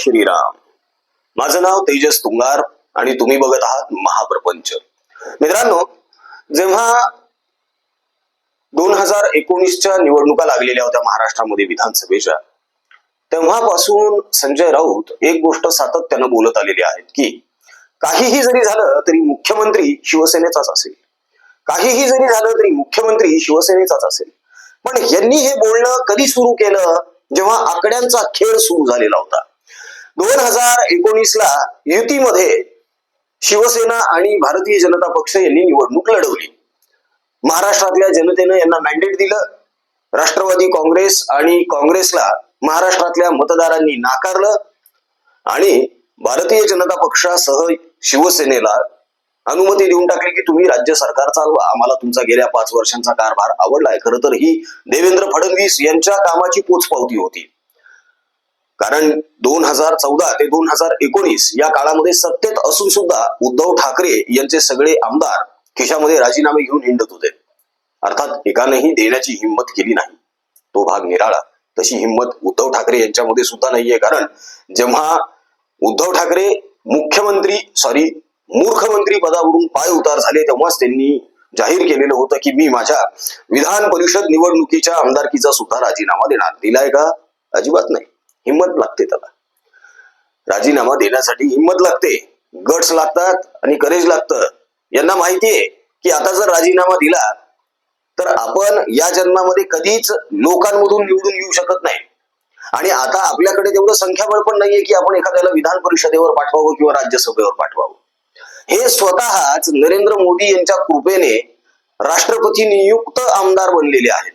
श्रीराम. माझं नाव तेजस तुंगार आणि तुम्ही बघत आहात महाप्रपंच. मित्रांनो जेव्हा दोन हजार एकोणीसच्या निवडणुका लागलेल्या होत्या महाराष्ट्रामध्ये विधानसभेच्या तेव्हापासून संजय राऊत एक गोष्ट सातत्यानं बोलत आलेली आहेत की काहीही जरी झालं तरी मुख्यमंत्री शिवसेनेचाच असेल. काहीही जरी झालं तरी मुख्यमंत्री शिवसेनेचाच असेल. पण यांनी हे बोलणं कधी सुरू केलं? जेव्हा आकड्यांचा खेळ सुरू झालेला होता. दोन हजार एकोणीस ला युतीमध्ये शिवसेना आणि भारतीय जनता पक्ष यांनी निवडणूक लढवली. महाराष्ट्रातल्या जनतेनं यांना मॅन्डेट दिलं. राष्ट्रवादी काँग्रेस आणि काँग्रेसला महाराष्ट्रातल्या मतदारांनी नाकारलं आणि भारतीय जनता पक्षासह शिवसेनेला अनुमती देऊन टाकली की तुम्ही राज्य सरकार चालवा. आम्हाला तुमचा गेल्या पाच वर्षांचा कारभार आवडलाय. खरं तर ही देवेंद्र फडणवीस यांच्या कामाची पोचपावती होती. कारण दोन हजार चौदा ते दोन हजार एकोणीस या काळामध्ये सत्तेत असून सुद्धा उद्धव ठाकरे यांचे सगळे आमदार खिशामध्ये राजीनामे घेऊन हिंडत होते. अर्थात एकानेही देण्याची हिंमत केली नाही. तो भाग निराळा. तशी हिंमत उद्धव ठाकरे यांच्यामध्ये सुद्धा नाहीये. कारण जेव्हा उद्धव ठाकरे मुख्यमंत्री सॉरी मूर्खमंत्री पदावरून पाय उतार झाले तेव्हाच त्यांनी जाहीर केलेलं होतं की मी माझ्या विधान परिषद निवडणुकीच्या आमदारकीचा सुद्धा राजीनामा देणार. दिलाय का? अजिबात नाही. हिंमत लागते त्याला. राजीनामा देण्यासाठी हिंमत लागते. गट्स लागतात आणि करेज लागतं. यांना माहितीये की आता जर राजीनामा दिला तर आपण या जन्मामध्ये कधीच लोकांमधून निवडून येऊ शकत नाही. आणि आता आपल्याकडे तेवढं संख्याबळ पण नाहीये की आपण एखाद्याला विधान परिषदेवर पाठवावं किंवा राज्यसभेवर पाठवावं. हे स्वतःच नरेंद्र मोदी यांच्या कृपेने राष्ट्रपती नियुक्त आमदार बनलेले आहेत.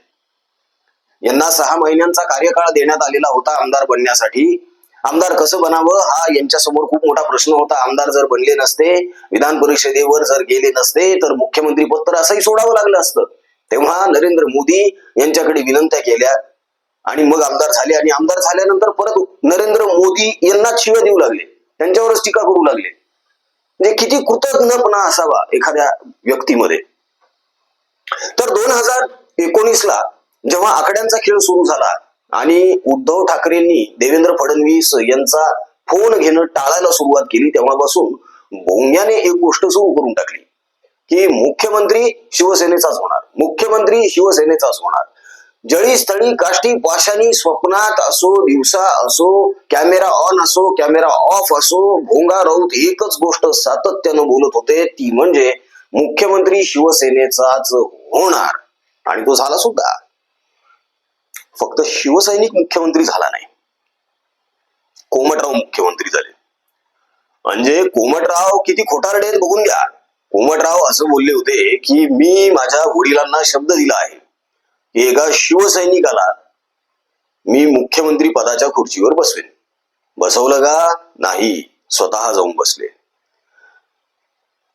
यांना सहा महिन्यांचा कार्यकाळ देण्यात आलेला होता आमदार बनण्यासाठी. आमदार कसं बनावं? हा यांच्यासमोर खूप मोठा प्रश्न होता. आमदार जर बनले नसते विधान परिषदेवर जर गेले नसते तर मुख्यमंत्री पद तर असंही सोडावं लागलं असतं. तेव्हा नरेंद्र मोदी यांच्याकडे विनंत्या केल्या आणि मग आमदार झाले आणि आमदार झाल्यानंतर परत नरेंद्र मोदी यांनाच शिव्या देऊ लागले. त्यांच्यावरच टीका करू लागले. म्हणजे किती कृतज्ञपणा असावा एखाद्या व्यक्तीमध्ये. तर दोन हजार एकोणीस ला जेव्हा आकड्यांचा खेळ सुरू झाला आणि उद्धव ठाकरेंनी देवेंद्र फडणवीस यांचा फोन घेणं टाळायला सुरुवात केली तेव्हापासून भोंग्याने एक गोष्ट सुरू करून टाकली की मुख्यमंत्री शिवसेनेचाच होणार. मुख्यमंत्री शिवसेनेचाच होणार. जळी स्थळी काष्टी पाशानी स्वप्नात असो दिवसा असो कॅमेरा ऑन असो कॅमेरा ऑफ असो भोंगा राऊत एकच गोष्ट सातत्यानं बोलत होते ती म्हणजे मुख्यमंत्री शिवसेनेचाच होणार. आणि तो झाला सुद्धा. फक्त शिवसैनिक मुख्यमंत्री झाला नाही. कोमटराव मुख्यमंत्री झाले. म्हणजे कोमटराव किती खोटारडे आहेत बघून घ्या. कोमटराव असं बोलले होते की मी माझ्या वडिलांना शब्द दिला आहे. की एका शिवसैनिकाला मी मुख्यमंत्री पदाच्या खुर्चीवर बसवेन. बसवलं का? नाही. स्वतः जाऊन बसले.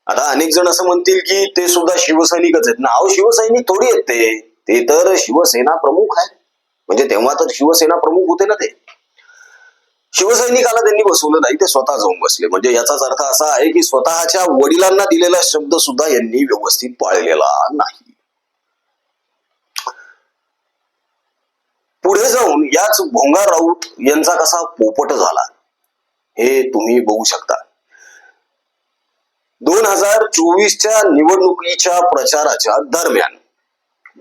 आता अनेक जण असं म्हणतील की ते सुद्धा शिवसैनिकच आहेत. ना अहो शिवसैनिक थोडी आहेत ते. ते तर शिवसेना प्रमुख आहेत. म्हणजे तेव्हा तर शिवसेना प्रमुख होते ना ते. शिवसैनिकाला त्यांनी बसवलं नाही ते स्वतः जाऊन बसले. म्हणजे याचाच अर्थ असा आहे की स्वतःच्या वडिलांना दिलेला शब्द सुद्धा यांनी व्यवस्थित पाळलेला नाही. पुढे जाऊन याच भोंगा राऊत यांचा कसा पोपट झाला हे तुम्ही बघू शकता. दोन हजार चोवीसच्या निवडणुकीच्या प्रचाराच्या दरम्यान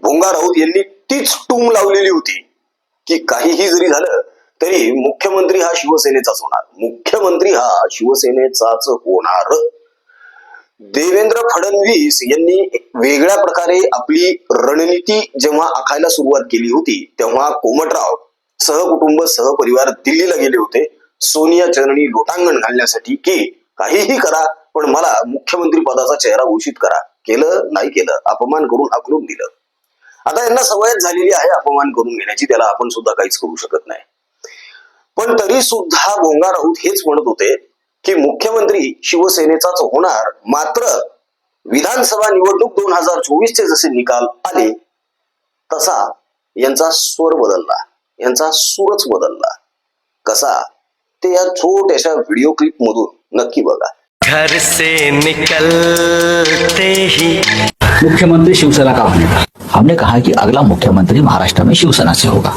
भोंगा राऊत यांनी तीच टूम लावलेली होती. की काहीही जरी झालं तरी मुख्यमंत्री हा शिवसेनेचाच होणार. मुख्यमंत्री हा शिवसेनेचाच होणार. देवेंद्र फडणवीस यांनी वेगळ्या प्रकारे आपली रणनीती जेव्हा आखायला सुरुवात केली होती तेव्हा कोमटराव सहकुटुंब सहपरिवार दिल्लीला गेले होते. सोनिया चरणी लोटांगण घालण्यासाठी की काहीही करा पण मला मुख्यमंत्री पदाचा चेहरा घोषित करा. केलं नाही केलं अपमान करून हाकलून दिलं. आता यांना सवयच झालेली आहे अपमान करून घेण्याची त्याला आपण सुद्धा काहीच करू शकत नाही. पण तरी सुद्धा भोंगा राऊत हेच म्हणत होते की मुख्यमंत्री शिवसेनेचाच होणार मात्र विधानसभा निवडणूक दोन हजार चोवीस चे जसे निकाल आले तसा यांचा स्वर बदलला यांचा सूरच बदलला. कसा? ते या छोट्याशा व्हिडिओ क्लिप मधून नक्की बघा. घर से निकलते ही मुख्यमंत्री शिवसेना का हमने कहा कि अगला मुख्यमंत्री महाराष्ट्र में शिवसेना से होगा।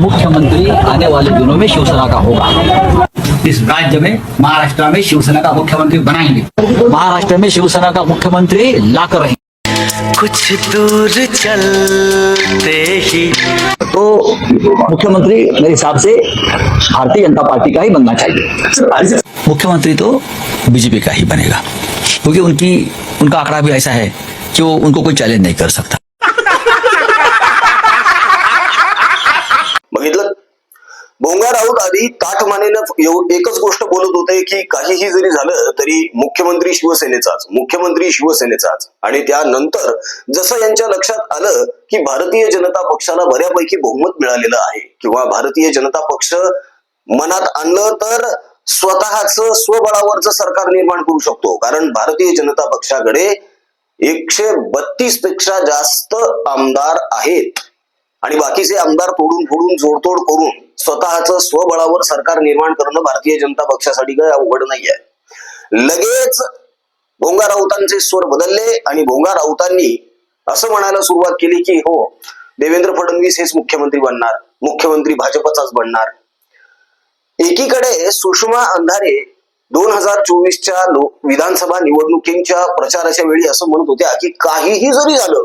मुख्यमंत्री आने वाले दिनों में शिवसेना का होगा। इस राज्य में महाराष्ट्र में शिवसेना का मुख्यमंत्री बनाएँगे। महाराष्ट्र में शिवसेना का मुख्यमंत्री लाकर रहेंगे। कुछ दूर चलते ही। तो मुख्यमंत्री मेरे हिसाब से भारतीय जनता पार्टी का ही बनना चाहिए। मुख्यमंत्री तो बीजेपी का ही बनेगा। क्योंकि उनकी उनका आंकड़ा भी ऐसा है कि वो उनको कोई चैलेंज नहीं कर सकता। भोंगा राऊत आधी ताठमानेनं एकच गोष्ट बोलत होते की काहीही जरी झालं तरी मुख्यमंत्री शिवसेनेचाच मुख्यमंत्री शिवसेनेचाच आणि त्यानंतर जसं यांच्या लक्षात आलं की भारतीय जनता पक्षाला बऱ्यापैकी बहुमत मिळालेलं आहे किंवा भारतीय जनता पक्ष मनात आणलं तर स्वतःच स्वबळावरचं सरकार निर्माण करू शकतो. कारण भारतीय जनता पक्षाकडे एकशे बत्तीसपेक्षा जास्त आमदार आहेत. आणि बाकीचे आमदार तोडून फोडून जोडतोड करून स्वतःच स्वबळावर सरकार निर्माण करणं भारतीय जनता पक्षासाठी काही अवघड नाही आहे लगेच भोंगा राऊतांचे स्वर बदलले आणि भोंगा राऊतांनी असं म्हणायला सुरुवात केली की हो देवेंद्र फडणवीस हेच मुख्यमंत्री बनणार मुख्यमंत्री भाजपचाच बनणार. एकीकडे सुषमा अंधारे दोन हजार चोवीसच्या विधानसभा निवडणुकींच्या प्रचाराच्या वेळी असं म्हणत होत्या की काहीही जरी झालं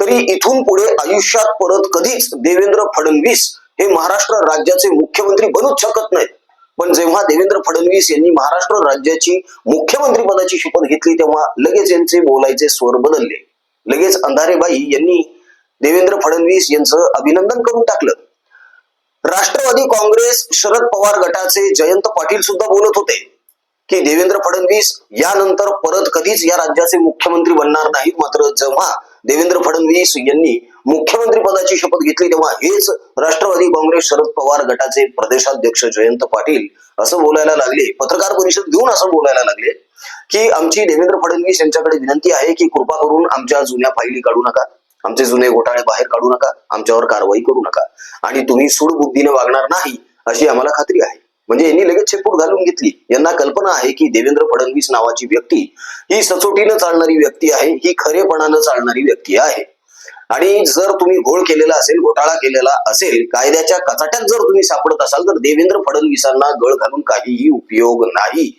तरी इथून पुढे आयुष्यात परत कधीच देवेंद्र फडणवीस हे महाराष्ट्र राज्याचे मुख्यमंत्री बनूच शकत नाहीत. पण जेव्हा देवेंद्र फडणवीस यांनी महाराष्ट्र राज्याची मुख्यमंत्री पदाची शपथ घेतली तेव्हा लगेच यांचे बोलायचे स्वर बदलले. लगेच अंधारेबाई यांनी देवेंद्र फडणवीस यांचं अभिनंदन करून टाकलं. राष्ट्रवादी काँग्रेस शरद पवार गटाचे जयंत पाटील सुद्धा बोलत होते की देवेंद्र फडणवीस यानंतर परत कधीच या राज्याचे मुख्यमंत्री बनणार नाहीत. मात्र जेव्हा देवेंद्र फडणवीस यांनी मुख्यमंत्री पदाची शपथ घेतली तेव्हा हेच राष्ट्रवादी काँग्रेस शरद पवार गटाचे प्रदेशाध्यक्ष जयंत पाटील असं बोलायला लागले. पत्रकार परिषद घेऊन असं बोलायला लागले की आमची देवेंद्र फडणवीस यांच्याकडे विनंती आहे की कृपा करून आमच्या जुन्या फायली काढू नका. आमचे जुने घोटाळे बाहेर काढू नका. आमच्यावर कारवाई करू नका. आणि तुम्ही सूडबुद्धीने वागणार नाही अशी आम्हाला खात्री आहे. म्हणजे यांनी लगेच शेपूट घालून घेतली. यांना कल्पना आहे की देवेंद्र फडणवीस नावाची व्यक्ती ही सचोटीनं चालणारी व्यक्ती आहे. ही खरेपणानं चालणारी व्यक्ती आहे. आणि जर तुम्ही घोळ केलेला असेल घोटाळा केलेला असेल कायद्याच्या कचाट्यात जर तुम्ही सापडत असाल तर देवेंद्र फडणवीसांना गळ घालून काहीही उपयोग नाही.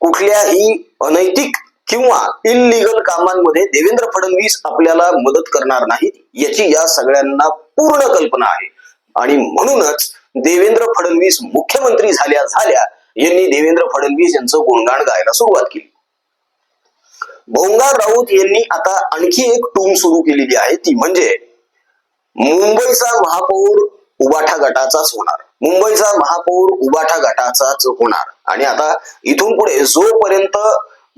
कुठल्याही अनैतिक किंवा इनलिगल कामांमध्ये देवेंद्र फडणवीस आपल्याला मदत करणार नाहीत याची या सगळ्यांना पूर्ण कल्पना आहे. आणि म्हणूनच देवेंद्र फडणवीस मुख्यमंत्री झाल्या झाल्या यांनी देवेंद्र फडणवीस यांचं गुणगाण गायला सुरुवात केली. भोंगार राऊत यांनी आता आणखी एक टूम सुरू केलेली आहे ती म्हणजे मुंबईचा महापौर उबाठा गटाचाच होणार. मुंबईचा महापौर उबाठा गटाचाच होणार. आणि आता इथून पुढे जोपर्यंत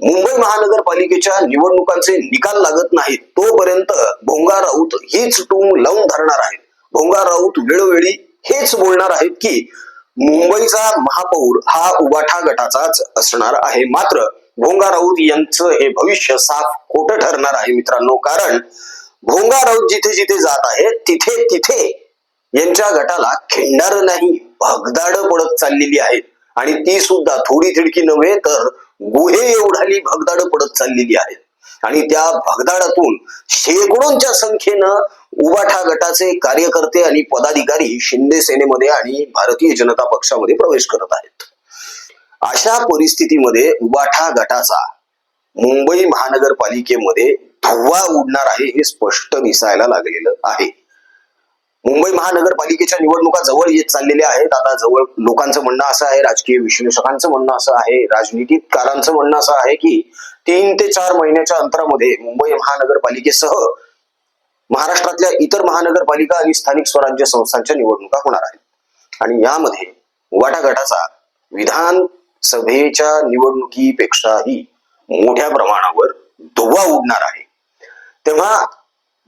मुंबई महानगरपालिकेच्या निवडणुकांचे निकाल लागत नाहीत तोपर्यंत भोंगा राऊत हीच टूम लावून धरणार आहेत. भोंगा राऊत वेळोवेळी हेच बोलणार आहेत की मुंबईचा महापौर हा उबाठा गटाचाच असणार आहे. मात्र भोंगा राऊत यांचं हे भविष्य साफ खोटं ठरणार आहे मित्रांनो. कारण भोंगा राऊत जिथे जिथे जात आहे तिथे तिथे यांच्या गटाला खेळणार नाही. भगदाड पडत चाललेली आहे आणि ती सुद्धा थोडी थिडकी नव्हे तर गुहे एवढाली भगदाड पडत चाललेली आहेत. आणि त्या भगदाडातून शेकडोंच्या संख्येनं उबाठा गटाचे कार्यकर्ते आणि पदाधिकारी शिंदे सेनेमध्ये आणि भारतीय जनता पक्षामध्ये प्रवेश करत आहेत. अशा परिस्थितीमध्ये वाठा गटाचा मुंबई महानगरपालिकेमध्ये धव्वा उडणार आहे हे स्पष्ट दिसायला लागलेलं आहे. मुंबई महानगरपालिकेच्या निवडणुका जवळ येत चाललेल्या आहेत. आता जवळ लोकांचं म्हणणं असं आहे राजकीय विश्लेषकांचं म्हणणं असं आहे राजनीतिकारांचं म्हणणं असं आहे की तीन ते चार महिन्याच्या अंतरामध्ये मुंबई महानगरपालिकेसह महाराष्ट्रातल्या इतर महानगरपालिका आणि स्थानिक स्वराज्य संस्थांच्या निवडणुका होणार आहेत. आणि यामध्ये वाटाघाटाचा गटाचा सभेच्या निवडणुकीपेक्षाही मोठ्या प्रमाणावर धुवा उडणार आहे. तेव्हा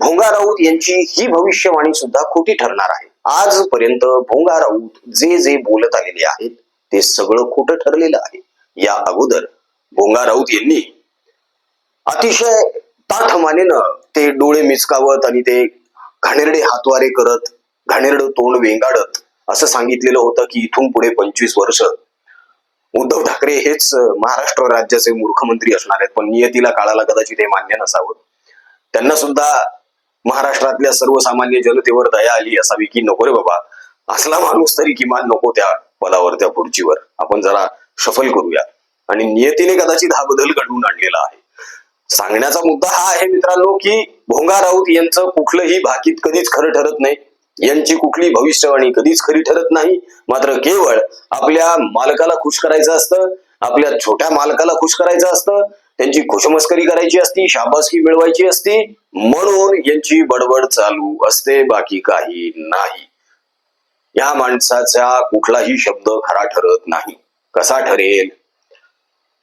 भोंगा राऊत यांची ही भविष्यवाणी सुद्धा खोटी ठरणार आहे. आजपर्यंत भोंगा राऊत जे जे बोलत आलेले आहेत ते सगळं खोटं ठरलेलं आहे. या अगोदर भोंगा राऊत यांनी अतिशय ताठमानेनं ते डोळे मिचकावत आणि ते घाणेरडे हातवारे करत घाणेरडं तोंड वेंगाडत असं सांगितलेलं होतं की इथून पुढे पंचवीस वर्ष उद्धव ठाकरे हेच महाराष्ट्र राज्याचे मुख्यमंत्री असणार आहेत. पण नियतीला काळाला कदाचित हे मान्य नसावं. त्यांना सुद्धा महाराष्ट्रातल्या सर्वसामान्य जनतेवर दया आली असावी की नको रे बाबा. असला माणूस तरी किमान नको त्या पदावर त्या खुर्चीवर. आपण जरा शफल करूया. आणि नियतीने कदाचित हा बदल घडवून आणलेला आहे. सांगण्याचा मुद्दा हा आहे मित्रांनो की भोंगा राऊत यांचं कुठलंही भाकीत कधीच खरं ठरत नाही. यांची कुठली भविष्यवाणी कधीच खरी ठरत नाही. मात्र केवळ आपल्या मालकाला खुश करायचं असतं आपल्या छोट्या मालकाला खुश करायचं असतं त्यांची खुशमस्करी करायची असती शाबासकी मिळवायची असती म्हणून यांची बडबड चालू असते बाकी काही नाही. या माणसाचा कुठलाही शब्द खरा ठरत नाही. कसा ठरेल?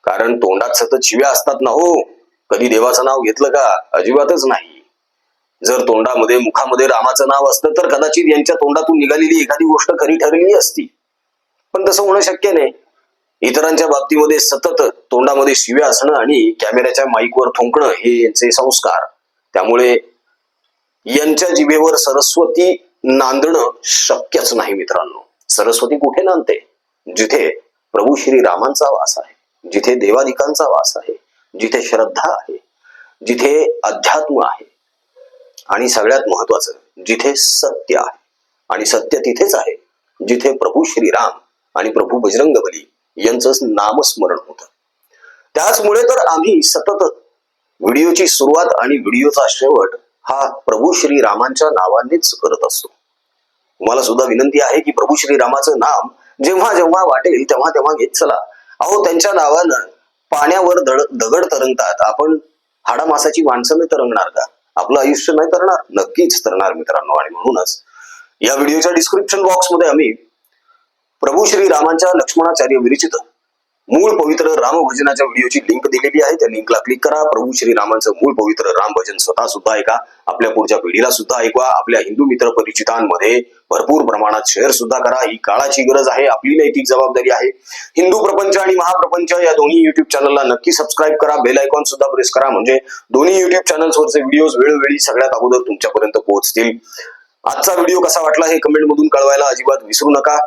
कारण तोंडात सतत शिव्या असतात ना हो. कधी देवाचं नाव घेतलं का? अजिबातच नाही. जर तोंडामध्ये मुखामध्ये रामाचं नाव असतं तर कदाचित यांच्या तोंडातून निघालेली एखादी गोष्ट खरी ठरलेली असती. पण तसं होणं शक्य नाही. इतरांच्या बाबतीमध्ये सतत तोंडामध्ये शिव्या असणं आणि कॅमेऱ्याच्या माईकवर थुंकणं हे यांचे संस्कार. त्यामुळे यांच्या जिभेवर सरस्वती नांदणं शक्यच नाही मित्रांनो. सरस्वती कुठे नांदते? जिथे प्रभू श्री रामांचा वास आहे जिथे देवादिकांचा वास आहे जिथे श्रद्धा आहे जिथे अध्यात्म आहे आणि सगळ्यात महत्वाचं जिथे सत्य आहे. आणि सत्य तिथेच आहे जिथे प्रभू श्रीराम आणि प्रभू बजरंग बली यांचं नामस्मरण होतं. त्याचमुळे तर आम्ही सतत व्हिडिओची सुरुवात आणि व्हिडिओचा शेवट हा प्रभू श्रीरामांच्या नावानेच करत असतो. मला सुद्धा विनंती आहे की प्रभू श्रीरामाचं नाम जेव्हा जेव्हा वाटेल तेव्हा तेव्हा घेत चला. अहो त्यांच्या नावानं पाण्यावर दड दगड तरंगतात. आपण हाडामासाची माणसं नाही तरंगणार का? आपलं आयुष्य नाही तरणार नक्कीच तरणार मित्रांनो. आणि म्हणूनच या व्हिडिओच्या डिस्क्रिप्शन बॉक्समध्ये आम्ही प्रभू श्री रामांच्या लक्ष्मणाचार्य विरचित मूळ पवित्र रामभजनाच्या व्हिडिओची लिंक दिलेली आहे. त्या लिंकला क्लिक करा. प्रभू श्री रामांचं मूळ पवित्र रामभजन स्वतः सुद्धा ऐका. आपल्या पुढच्या पिढीला सुद्धा ऐकवा. आपल्या हिंदू मित्र परिचितांमध्ये भरपूर प्रमाणात शेअर सुद्धा करा. ही काळाची गरज आहे आपली नैतिक जबाबदारी आहे. हिंदू प्रपंच आणि महाप्रपंच या दोन्ही युट्यूब चॅनलला नक्की सबस्क्राईब करा. बेल आयकॉन सुद्धा प्रेस करा. म्हणजे दोन्ही युट्यूब चॅनल्सवरचे व्हिडिओज वेळोवेळी सगळ्यात अगोदर तुमच्यापर्यंत पोहोचतील. आजचा व्हिडिओ कसा वाटला हे कमेंट मधून कळवायला अजिबात विसरू नका.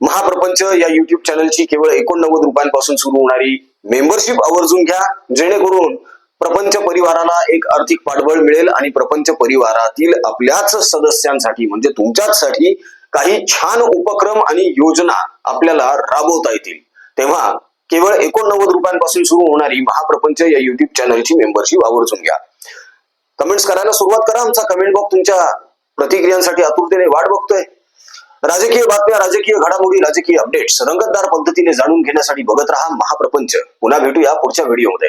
महाप्रपंच या युट्यूब चॅनलची केवळ एकोणनव्वद रुपयांपासून सुरू होणारी मेंबरशिप आवर्जून घ्या. जेणेकरून प्रपंच परिवाराला एक आर्थिक पाठबळ मिळेल आणि प्रपंच परिवारातील आपल्याच सदस्यांसाठी म्हणजे तुमच्याचसाठी काही छान उपक्रम आणि योजना आपल्याला राबवता येतील. तेव्हा केवळ एकोणनव्वद रुपयांपासून सुरू होणारी महाप्रपंच या युट्यूब चॅनलची मेंबरशिप आवर्जून घ्या. कमेंट्स करायला सुरुवात करा आमचा कमेंट बॉक्स तुमच्या प्रतिक्रियांसाठी आतुरतेने वाट बघतोय. राजकीय बातम्या राजकीय घडामोडी राजकीय अपडेट्स रंगतदार पद्धतीने जाणून घेण्यासाठी बघत राहा महाप्रपंच. पुन्हा भेटूया पुढच्या व्हिडिओमध्ये